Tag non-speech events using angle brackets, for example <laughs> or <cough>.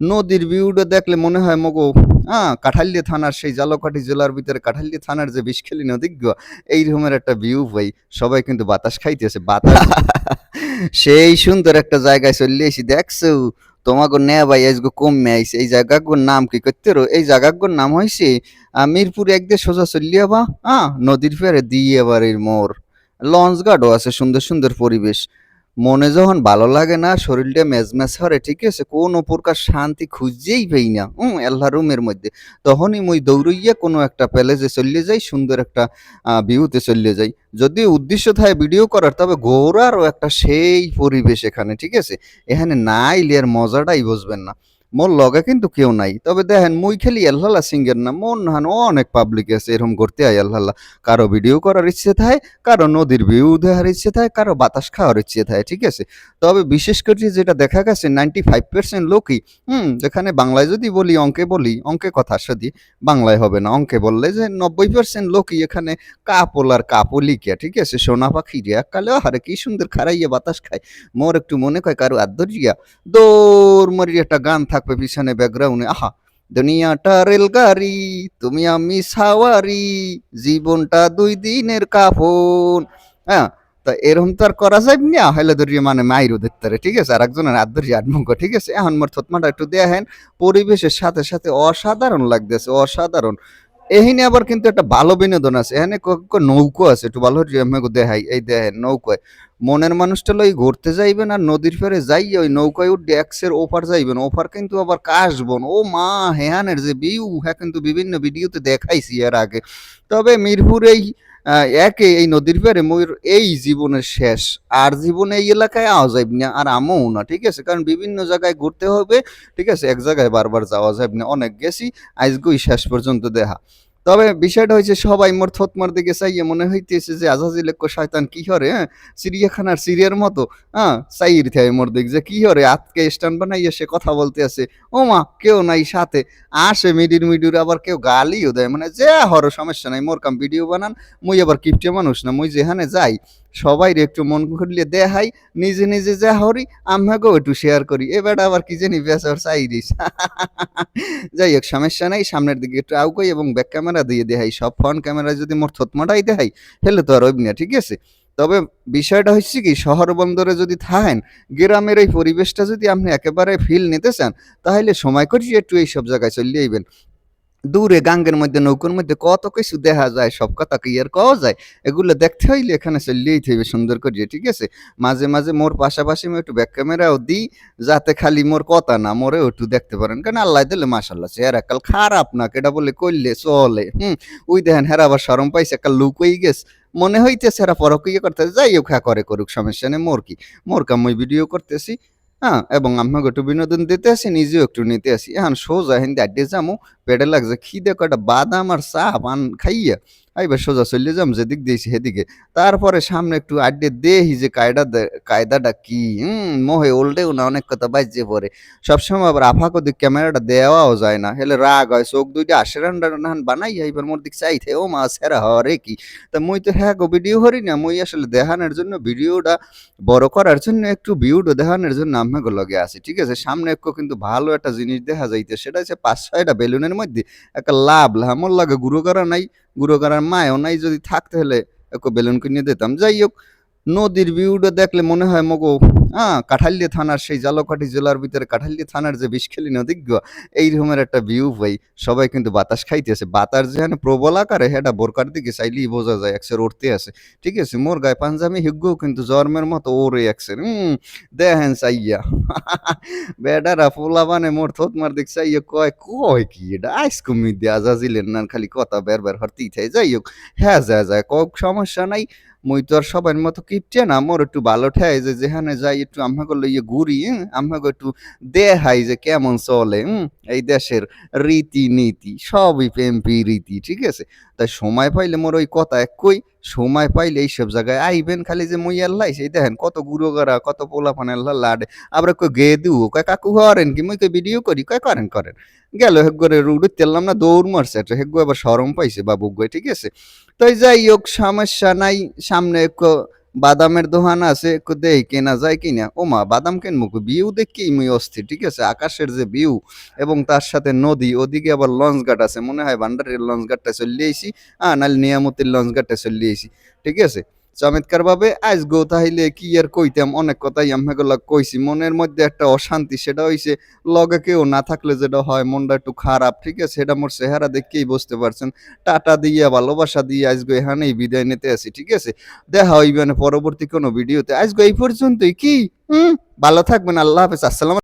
নদীর ভিউটা দেখলে মনে হয় মগো হ্যাঁ কাঠালিয়া থানার সেই জালকাঠি জেলার ভিতরে কাঠালিয়া থানার যে বিষখেলি নদী গো এই রকমের একটা ভিউ ভাই। সবাই কিন্তু বাতাস খাইতেছে বাতাস। <laughs> সেই সুন্দর একটা জায়গায় চলে এসি দেখছ? তোমাকে নে ভাই আজকে কমে আইছে। এই জায়গাগুলোর নাম কি করতে রো? এই জায়গাগুলোর নাম হয়েছে মিরপুর একদে সোজা চলিয়া বা হ্যাঁ নদীর ফেরে দিয়ে বাড়ির মোর লঞ্চ গার্ডও আছে সুন্দর সুন্দর পরিবেশ। মনে যখন ভালো লাগে না, শরীরটা মেজমেজ হরে ঠিক আছে? কোনো প্রকার শান্তি খুঁজেই পাই না হুম আল্লাহ রুমের মধ্যে। তখনই মই দৌড়ইয়া কোনো একটা প্যালেসে চলে যাই, সুন্দর একটা ভিউতে চলে যাই। যদি উদ্দেশ্য থাকে ভিডিও করার, তবে ঘোরারও একটা সেই পরিবেশ এখানে, ঠিক আছে? এখানে না আইলে মজাটাই বুঝবেন না। মোর লগে কিন্তু কেউ নাই। তবে দেখেন, মুই খেলি আল্লাহ সিঙ্গের না মন হান অনেক পাবলিক আছে, এরকম করতে আই আল্লাহ কারও ভিডিও করার ইচ্ছে থাকে কারও নদীর ভিউ দেওয়ার ইচ্ছে থাকে কারও বাতাস খাওয়ার ইচ্ছে থাকে ঠিক আছে? তবে বিশেষ করে যেটা দেখা গেছে নাইনটি ফাইভ পার্সেন্ট লোকই, হুম, যেখানে বাংলায় যদি বলি, অঙ্কে বলি, অঙ্কে কথা সাদি বাংলায় হবে না। অঙ্কে বললে যে নব্বই পার্সেন্ট লোকই এখানে কাপল আর কাপলিকা, ঠিক আছে? সোনা পাখি রিয়া কালে আরে কি সুন্দর খারাইয়া বাতাস খায়। মোর একটু মনে কয়, কারও আদরিয়া দৌড় মারি একটা গান থাকবে পিছনে ব্যাকগ্রাউন্ডে আহা, দুনিয়াটা রেলগাড়ি, তুমি আমি সাওয়ারি, জীবনটা দুই দিনের কাফন। হ্যাঁ তা এরকম তো আর করা যায় না। হলে ধরিয়ে মানে মাইরও দেখতে ঠিক আছে? আর একজনের আদরি আটমঙ্গ ঠিক আছে? এখন মোর থতমাটা একটু দেয়া হেন পরিবেশের সাথে সাথে অসাধারণ লাগতেছে, অসাধারণ। এখানে আবার কিন্তু একটা ভালো বিনোদন আছে। এখানে নৌকো আছে, একটু ভালো দেহাই এই দেখেন নৌকায়। মনের মানুষটা লই ঘুরতে যাইবেন আর নদীর ফেরে যাই ওই নৌকায় উঠে এক্সের ওপার যাইবেন, ওপার কিন্তু আবার কাশ কাশবন। ও মা, হেহানের যে ভিউ হ্যাঁ কিন্তু বিভিন্ন ভিডিওতে দেখাইছি এর আগে। তবে মিরপুর এই একে এই নদীর পেরে ময়ূর, এই জীবনের শেষ। আর জীবনে এই এলাকায় আওয়া যাইব না, আর আমও না, ঠিক আছে? কারণ বিভিন্ন জায়গায় ঘুরতে হবে, ঠিক আছে? এক জায়গায় বারবার যাওয়া যাবে না। অনেক গেছি আজগুই শেষ পর্যন্ত দেখা। তবে বিষয়টা হয়েছে, সবাই মোর থতমার দিকে চাইয়ে মনে হইতেছে যে আজাজিল শয়তান কি হরে হ্যাঁ? চিড়িয়াখানার সিরিয়ার মতো হ্যাঁ? চাইর থাকে মোর দিক যে, কি হরে? আজকে স্ট্যান্ড বানাইয়া সে কথা বলতে আছে। ও মা, কেউ নাই সাথে। আসে মিডির মিডির, আবার কেউ গালিও দেয়। মানে যে হর, সমস্যা নাই। মোর কাম ভিডিও বানান, মুই আবার কিপটে মানুষ না, মুই যেখানে যাই। সবাই একটু মন খুললে দেখাই, নিজে নিজে যা হরি আমাকেও একটু শেয়ার করি। এবার আবার কি জানি বেসার চাইরিস যাই হোক সমস্যা নাই, সামনের দিকে একটু আউকই এবং ব্যাক ক্যামেরা দিয়ে দেখাই। সব ফ্রন্ট ক্যামেরা যদি মোর থতমাটাই দেখাই হেলে তো আর হইব না, ঠিক আছে? তবে বিষয়টা হচ্ছে কি, শহর বন্দরে যদি থাকেন, গ্রামের এই পরিবেশটা যদি আপনি একেবারে ফিল নিতে চান, তাহলে সময় করি একটু এই সব জায়গায় চলে আইবেন। দূরে গাঙ্গের মধ্যে, নৌকোর মধ্যে কত কিছু দেখা যায়, সব কথা কি আর কওয়া যায়। এগুলো দেখতে হইলে এখানে চললেই থাকবে সুন্দর করিয়ে, ঠিক আছে? মাঝে মাঝে মোর পাশাপাশি আমি একটু ব্যাক ক্যামেরাও দিই, যাতে খালি মোর কথা না মোরেও একটু দেখতে পারেন। কারণ আল্লাহ দিলে মাসাল্লাহ চেহারা কাল খারাপ না কেটা বলে করলে চলে, হুম? ওই দেখেন, হেরা আবার সরম পাইছে কাল লুক হয়ে গেছে। মনে হইতেছে পরক ইয়ে করতেছে, যাই হোক হ্যাঁ করে করুক, সমস্যা নেই, মোর কি? মোর কাম ওই ভিডিও করতেছি। হ্যাঁ এবং আমাকে একটু বিনোদন দিতে আসি, নিজেও একটু নিতে আসি। এখন সোজা হিন্দি আড্ডে যামু, পেটে লাগছে খিদে কটা বাদাম আর চা পান খাইয়া। আইবার সোজা চলে যাম যেদিক দিয়েছি সেদিকে। তারপরে সামনে একটু আড্ডে দেহি যে কায়দা কায়দাটা কি? হুম, মোহে উল্টেও না, অনেক কথা বাজছে পরে। সবসময় আবার আফা কদি ক্যামেরাটা দেওয়াও যায় না। হেলে রাগ হয়, চোখ দুইটা আশেরান নাহান বানাই এইবার মোর দিক চাইতে ও মা সেরা হরে কি? তা মুই তো হ্যাঁ গো ভিডিও করি না, মুই আসলে দেখানোর জন্য ভিডিওটা বড় করার জন্য একটু ভিউটা দেখানোর জন্য আমাকে লগে আছি, ঠিক আছে? সামনে একটু কিন্তু ভালো একটা জিনিস দেখা যাইতে সেটা হচ্ছে পাঁচ ছয়টা বেলুনের মধ্যে একটা লাভ, লামর লাগে গুরু করা নাই গুঁড়ো করার মায়ও নাই, যদি থাকতে হলে একটু বেলুন কিনে দিতাম যাই হোক, নদীর ভিউটা দেখলে মনে হয় মগো হ্যাঁ কাঠালিয়া থানার সেই জালকাঠি জেলার ভিতরে কাঠালিয়া থানার যে বিষখেলি নদী গো এই রকমের একটা ভিউ ভাই। সবাই কিন্তু বাতাস খাইতেছে। বাতাস যেখানে প্রবল আকারে হেটা বোরকার দিকে চাইলেই বোঝা যায় একসের উঠতে আছে। ঠিক আছে, মোর গায়ে পাঞ্জামি হিগ্গও কিন্তু জন্মের মতো ওরে একসের হুম দেখেন চাইয়া। <laughs> বেডারা পোলা বানে মোর থত মার দিক চাইয়া কয় কয় কি এটা? আইস কমি দেয়া যাজিলেন না, খালি কথা বের বের হরতেই থাকে যাই হোক হ্যাঁ যায় যায় কক সমস্যা নাই। মুই তো আর সবার মতো কিপটে না, মোর একটু ভালো ঠাই যে যেখানে যাই একটু আমাকে লইয়ে ঘুরি আমাকে একটু দেখাই যে কেমন চলে এই দেশের রীতি নীতি সবই প্রেমপি রীতি, ঠিক আছে? তাই সময় পাইলে মোর ওই কথা এক কই সময় পাইলে এইসব জায়গায় আইবেন খালি যে মই আল্লাহ সেই দেখেন কত গুঁড়ো গড়া কত পোলা ফান আল্লাহ লাডে, আবার কই গে দিও কয় কাকু হরেন কি, মই কই ভিডিও করি কয় করেন করেন, গেল হেগরে রুডু তেললাম না, দৌড় মারছে হেগু আবার সরম পাইছে বাবু গই ঠিক আছে? তাই যাই হোক, সমস্যা নাই। সামনে বাদামের দোহান আছে, একটু দেই কেনা যায় কিনা। ও মা বাদাম কেন মুখ ভিউ দেখি মুই অস্থির, ঠিক আছে? আকাশের যে ভিউ এবং তার সাথে নদী, ওদিকে আবার লঞ্চ ঘাট আছে। মনে হয় ভান্ডারের লঞ্চ ঘাটটা চলিয়েছি আহ আ নাহলে নিয়ামতের লঞ্চ ঘাটটা চলিয়ে আইসি ঠিক আছে? চমৎকার ভাবে আজ গো তাইলে কি আর কইতাম? অনেক কথাই আম্মাগুলা কইছি। মনের মধ্যে একটা অশান্তি, সেটা হইছে লগে কেউ না থাকলে যেটা হয়, মনটা একটু খারাপ, ঠিক আছে? সেটা মোর চেহারা দেখেই বুঝতে পারছেন। টাটা দিয়ে, ভালোবাসা দিয়ে আজকে এখানেই বিদায় নিতে আসি, ঠিক আছে? দেখা হইবে পরবর্তী কোনো ভিডিওতে। আজকে এই পর্যন্তই কি? হুম? ভালো থাকবেন, আল্লাহ হাফেজ। আসসালাম